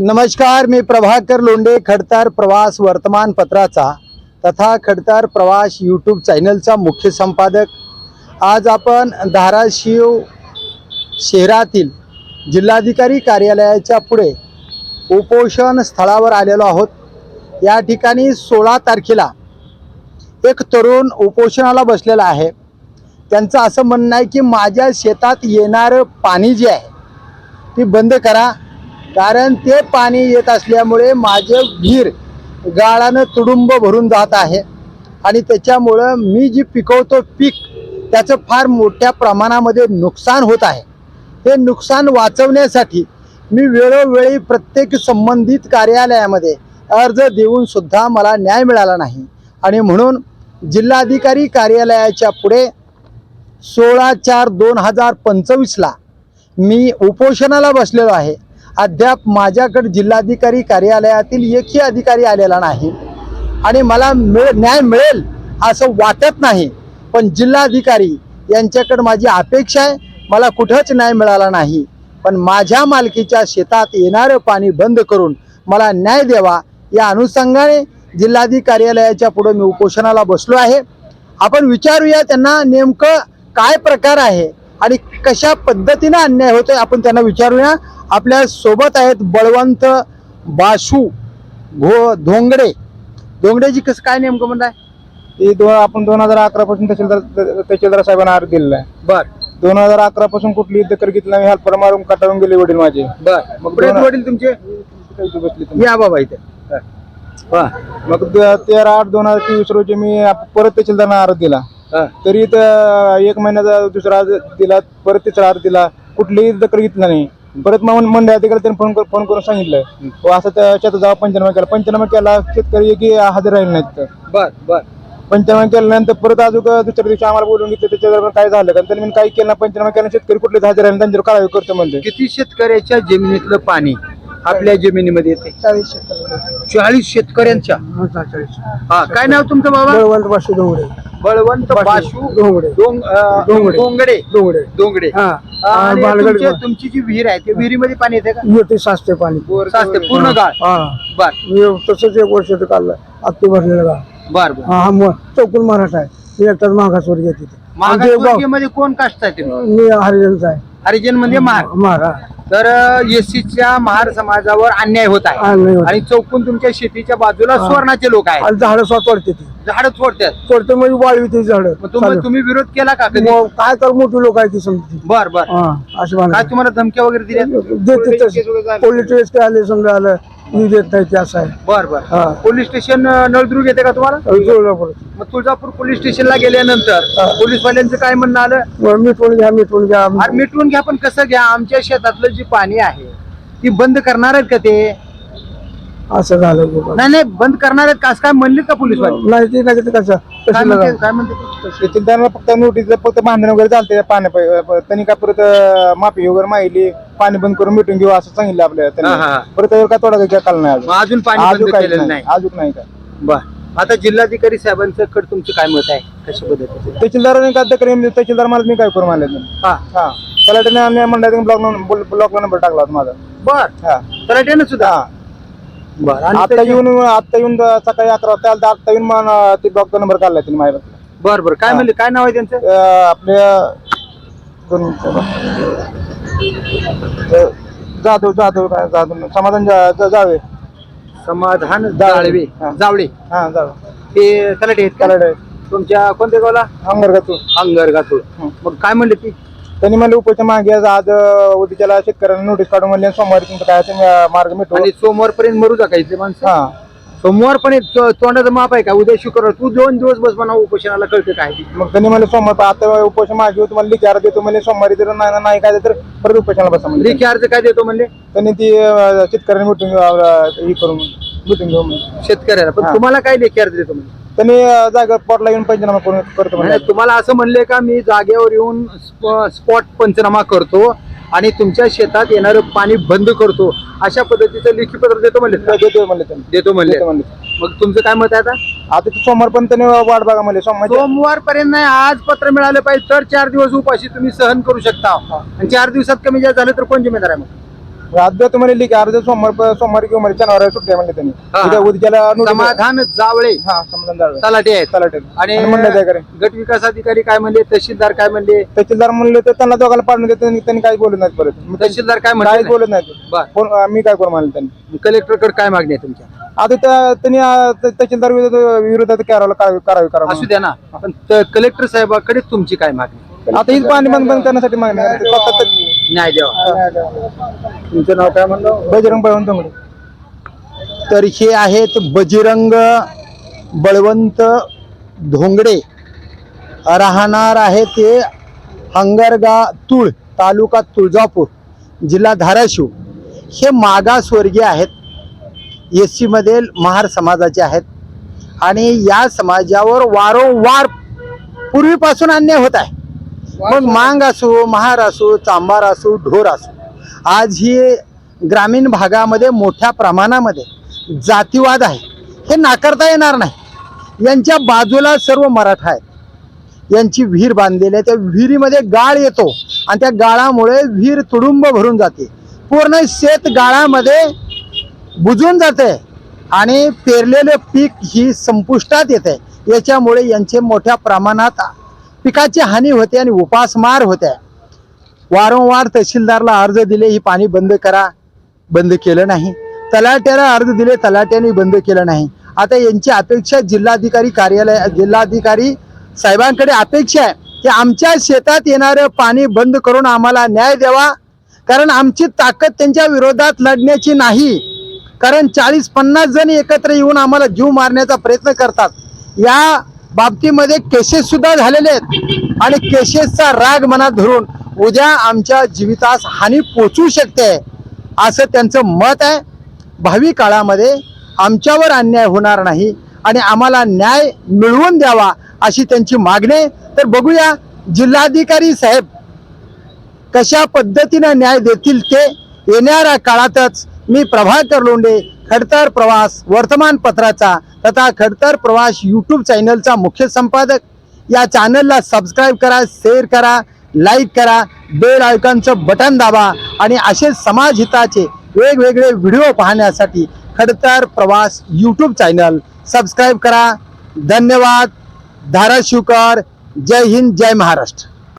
नमस्कार मी प्रभाकर लोंडे खडतार प्रवास वर्तमानपत्राचा तथा खडतार प्रवास यूट्यूब चॅनलचा मुख्य संपादक. आज आपण धाराशिव शहरातील जिल्हाधिकारी कार्यालयाच्या पुढे उपोषण स्थळावर आलेलो आहोत. या ठिकाणी सोळा तारखेला एक तरुण उपोषणाला बसलेला आहे. त्यांचं असं म्हणणं आहे की माझ्या शेतात येणारं पाणी जे आहे ती बंद करा. कारण ते पाणी येत असल्यामुळे माझे विहीर गाळानं तुडुंब भरून जात आहे. आणि त्याच्यामुळं मी जी पिकवतो पीक त्याचं फार मोठ्या प्रमाणामध्ये नुकसान होत आहे. हे नुकसान वाचवण्यासाठी मी वेळोवेळी प्रत्येक संबंधित कार्यालयामध्ये अर्ज देऊन सुद्धा मला न्याय मिळाला नाही. आणि म्हणून जिल्हाधिकारी कार्यालयाच्या पुढे सोळा चार दोन हजार पंचवीसला मी उपोषणाला बसलेलो आहे. अद्याप माझ्याकडे जिल्हाधिकारी कार्यालयातील एकही अधिकारी आलेला नाही. आणि मला मिळ न्याय मिळेल असं वाटत नाही. पण जिल्हाधिकारी यांच्याकडे माझी अपेक्षा आहे. मला कुठंच न्याय मिळाला नाही. पण माझ्या मालकीच्या शेतात येणारं पाणी बंद करून मला न्याय द्यावा या अनुषंगाने जिल्हाधिकारी कार्यालयाच्या पुढे मी उपोषणाला बसलो आहे. आपण विचारूया त्यांना नेमकं काय प्रकार आहे आणि कशा पद्धतीनं अन्याय होतोय आपण त्यांना विचारूया. आपल्यासोबत आहेत बळवंत बाशू घो धोंगडे. धोंगडेजी कसं काय नेमकं म्हणताय? ते दोन आपण दोन हजार अकरा पासून तहसीलदार तहसीलदार साहेबांना अर्ज दिलेला आहे. बर. दोन हजार अकरा पासून कुठली दखल घेतली नाही हेल्पर मारून कटाळून गेले वडील माझे. बर. मग वडील तुमचे? बसले. या बाबा इथे. मग द- तेरा आठ दोन हजार तेवीस रोजी मी आप- परत तहसीलदारांना अर्ज दिला. तरी इथं एक महिन्याचा दुसरा अर्ज दिला परत तिसरा अर्ज दिला. कुठलीही दखल घेतला नाही. परत मग मंडळ अधिकारी त्यांनी फोन फोन करून सांगितलं. व असं त्या शेतात जावा पंचनामा केला. पंचनामा केला शेतकरी एकही हजर राहिले नाहीत. बर बर. पंचनामा केल्यानंतर परत अजून दुसऱ्या दिवशी आम्हाला बोलून घेतलं त्याच्या दरम्यान काय झालं? कारण त्यांनी काही केलं पंचनामा केला शेतकरी कुठले हजर राहिले त्यांच्यावर कारवाई करतो म्हणते किती शेतकऱ्याच्या जमिनीतलं पाणी आपल्या जमिनीमध्ये येते? चाळीस शेतकऱ्यांच्या? हा काय नाव तुमचं बाबा? डोंगरे बळवंत बाशू. डोंगडे डोंगडे हा. आणि बालगड- तुमच्या- तुमची जी विहीर आहे त्या विहिरीमध्ये पाणी येते का? मोठी साचते पाणी. साचते पूर्ण गाळ. हा. बर. मी तसंच एक वर्ष ते काढलं आत्ती भरलेलं गाव बर बर. हा हा मग चौकून मराठा आहे. मी एकटाच मागासवर घेते मागासवर्गीयमध्ये कोण कास्ट आहे तुम्ही? मी हरिजनचा आहे. हरिजन म्हणजे महार. मारा तर एससीच्या महार समाजावर अन्याय होत आहे. होत आहे. आणि चौकून तुमच्या शेतीच्या बाजूला सुवर्णाचे लोक आहेत. आणि झाडं स्वतः ती. झाड तोडतात. तोडते म्हणजे वाळवी ती झाडं मग तुम्ही तुम्ही विरोध केला का कधी? मग काय तर मोठी लोक आहेत ती समजते बर बर. काय. तुम्हाला धमक्या वगैरे दिल्या? देते तसं. पोलीस आले समजा आलं. मी देत नाही ते असं आहे. बर बर. हा. पोलीस स्टेशन नळदुर्ग येते का तुम्हाला? जुळलं परत. मग तुळजापूर पोलीस स्टेशनला गेल्यानंतर पोलीस वाल्यांचं काय म्हणणं आलं? मग मिटवून घ्या मिटवून घ्या. अरे मिटवून घ्या पण कसं घ्या? आमच्या शेतातलं जे पाणी आहे ती बंद करणार आहेत का ते? असं झालं. नाही नाही बंद करणार आहेत. का असं काय म्हणले का पोलीस वाले नाही ते नाही ते कसं? काय कसं म्हणते झालं? काय म्हणते ते? तहसीलदारांना फक्त नोटीस फक्त भांडण वगैरे चालते पाण्या त्यांनी काय परत अं, माफी वगैरे माहिली पाणी बंद करून मिटून घेऊ असं सांगितलं आपल्याला हा, हा. त्यांनी. परत त्यावर काय तोडा काय काल नाही मग अजून पाणी अजून बंद काही केलेलं नाही. नाही. अजून नाही काय. बर. आता जिल्हाधिकारी साहेबांचं कडे तुमचं काय मत आहे? कशा पद्धतीचं तहसीलदारांनी काय तक्रार तहसीलदार मला मी काय करू मला हा. हा. तलाट्याने आम्ही मंडळात ब्लॉक ब्लॉक नंबर टाकला होता माझा. बर. हा. तलाट्यानं सुद्धा? हा. बर आता येऊन आता येऊन सकाळी अकरा वाजता आलता, आता येऊन मला ते ब्लॉकचा नंबर काढला त्यांनी माझ्या बर बर. काय. म्हणले? काय नाव आहे त्यांचं? अं, आपल्या दोन मिनिटं बघ. अं, जाधव जाधव काय जाधव समाधान जा- जा- जावे. समाधान. जाळवे. हा. जावळे. हा जावे. ते तलाटे आहेत का? तलाटे तुमच्या कोणत्या गावाला? अंगरगातून अंगर हं. मग काय म्हणले ती? त्यांनी म्हणले उपोषण मागे आज आज, अं, उद्याच्याला शेतकऱ्यांना नोटीस काढून म्हणले सोमवारी तुमचं काय ते, मार्ग मिटू आणि सोमवार पर्यंत मरू जा का इथले माणसं. हा. सोमवार पर्यंत तो- तोंडाचं माप आहे का? उद्या शुक्रवार तू दोन दिवस बस म्हणा उपोषणाला कळतं काय? ते. मग त्यांनी म्हणले सोमवार आता उपोषण मागे तुम्हाला लिखी अर्ज देतो म्हणजे सोमवारी जर नाही नाही काय तर परत उपोषणाला बसा म्हणजे लेखी अर्ज काय देतो म्हणले? त्यांनी ती अं, शेतकऱ्यांनी मिटून अं, हे करून म्हणले. शेतकऱ्याला. पण हा. तुम्हाला काय लेखी अर्ज देतो म्हणजे? त्यांनी अं, जागा पॉटला येऊन पंचनामा करून करतो नाही, तुम्हाला असं म्हणले का मी जागेवर येऊन स्प- स्पॉट पंचनामा करतो आणि तुमच्या शेतात येणारं पाणी बंद करतो. अशा पद्धतीचं लेखी पत्र देतो म्हणले. का? देतो म्हणले त्यांनी. देतो म्हणले. देतो म्हणले. मग तुमचं काय मत आहे आता? आता ते सोमवार पण त्यांनी वाट बघा म्हणले. सोमवार सोमवार पर्यंत नाही आज पत्र मिळालं पाहिजे तर चार दिवस उपाशी तुम्ही सहन करू शकता. आणि चार दिवसात कमी जास्त झालं तर कोण जिम्मेदार आहे मग? अर्ध म्हणले की अर्ध सोमवार सोमवारी किंवा म्हणजे शनिवारी सुट्टी म्हणले त्यांनी. हा. उद्या उद्याला notice- समाधान जावळे हा समाधान झालं तलाठी आहेत. आणि आणि म्हणलं काय करे गट विकास अधिकारी काय म्हणले? तहसीलदार काय म्हणले? तहसीलदार म्हणले तर त्यांना दोघांना पाडून देत त्यांनी त्यांनी काही बोलत नाहीत परत. तहसीलदार काय काहीच म्हणले बोलत नाहीत. बर. कोण मी काय करू म्हणलं त्यांनी? कलेक्टरकडे काय मागणी आहे तुमच्या? आता त्या- त्यांनी अं, त- तहसीलदार विरोधात विरोधात करावं करावी करावी करावं असू द्या ना. पण कलेक्टर साहेबाकडे तुमची काय मागणी? आता ही पाणी बंद बंद करण्यासाठी मागणी आहे. तर- न्याय द्यावा तुमचं नाव काय म्हणलं? बजरंग बळवंत तंगडे तर हे आहेत बजरंग बळवंत धोंगडे. राहणार आहे ते हंगरगा तुळ तालुका तुळजापूर जिल्हा धाराशिव. हे मागासवर्गीय आहेत. एस सीमध्ये महार समाजाचे आहेत. आणि या समाजावर वारंवार पूर्वीपासून अन्याय होत आहे. मग मांग असो महार असो चांबार असो ढोर असो आज ही ग्रामीण भागामध्ये मोठ्या प्रमाणामध्ये जातीवाद आहे. हे नाकारता येणार नाही. यांच्या बाजूला सर्व मराठा आहेत. यांची विहीर बांधलेली आहे. त्या विहिरीमध्ये गाळ येतो आणि त्या गाळामुळे विहीर तुडुंब भरून जाते. पूर्ण शेत गाळामध्ये बुजून जाते आणि पेरलेले पीक ही संपुष्टात येते. याच्यामुळे यांचे मोठ्या प्रमाणात पिकाची हानी होते आणि उपासमार होत्या. वारंवार तहसीलदारला अर्ज दिले ही पाणी बंद करा. बंद केलं नाही. तलाट्याला अर्ज दिले तलाट्याने बंद केलं नाही. आता यांची अपेक्षा जिल्हाधिकारी कार्यालय जिल्हाधिकारी साहेबांकडे अपेक्षा आहे की आमच्या शेतात येणारं पाणी बंद करून आम्हाला न्याय द्यावा. कारण आमची ताकद त्यांच्या विरोधात लढण्याची नाही. कारण चाळीस पन्नास जण एकत्र येऊन आम्हाला जीव मारण्याचा प्रयत्न करतात. या बाबतीमध्ये केसेस सुद्धा झालेले आहेत. आणि केसेसचा राग मनात धरून उद्या आमच्या जीवितास हानी पोचू शकते असं त्यांचं मत आहे. भावी काळामध्ये आमच्यावर अन्याय होणार नाही आणि आम्हाला न्याय मिळवून द्यावा अशी त्यांची मागणी तर बघूया जिल्हाधिकारी साहेब कशा पद्धतीनं न्याय देतील ते येणाऱ्या काळातच मी प्रभाकर लोंडे खडतर प्रवास वर्तमानपत्राचा तथा खडतर प्रवास यूट्यूब चॅनलचा मुख्य संपादक. या चॅनलला सबस्क्राईब करा शेअर करा लाईक करा बेल आयकॉनचं बटन दाबा आणि असे समाजहिताचे वेगवेगळे व्हिडिओ पाहण्यासाठी खडतर प्रवास यूट्यूब चॅनल सबस्क्राईब करा. धन्यवाद. धाराशिवकर. जय हिंद जय महाराष्ट्र.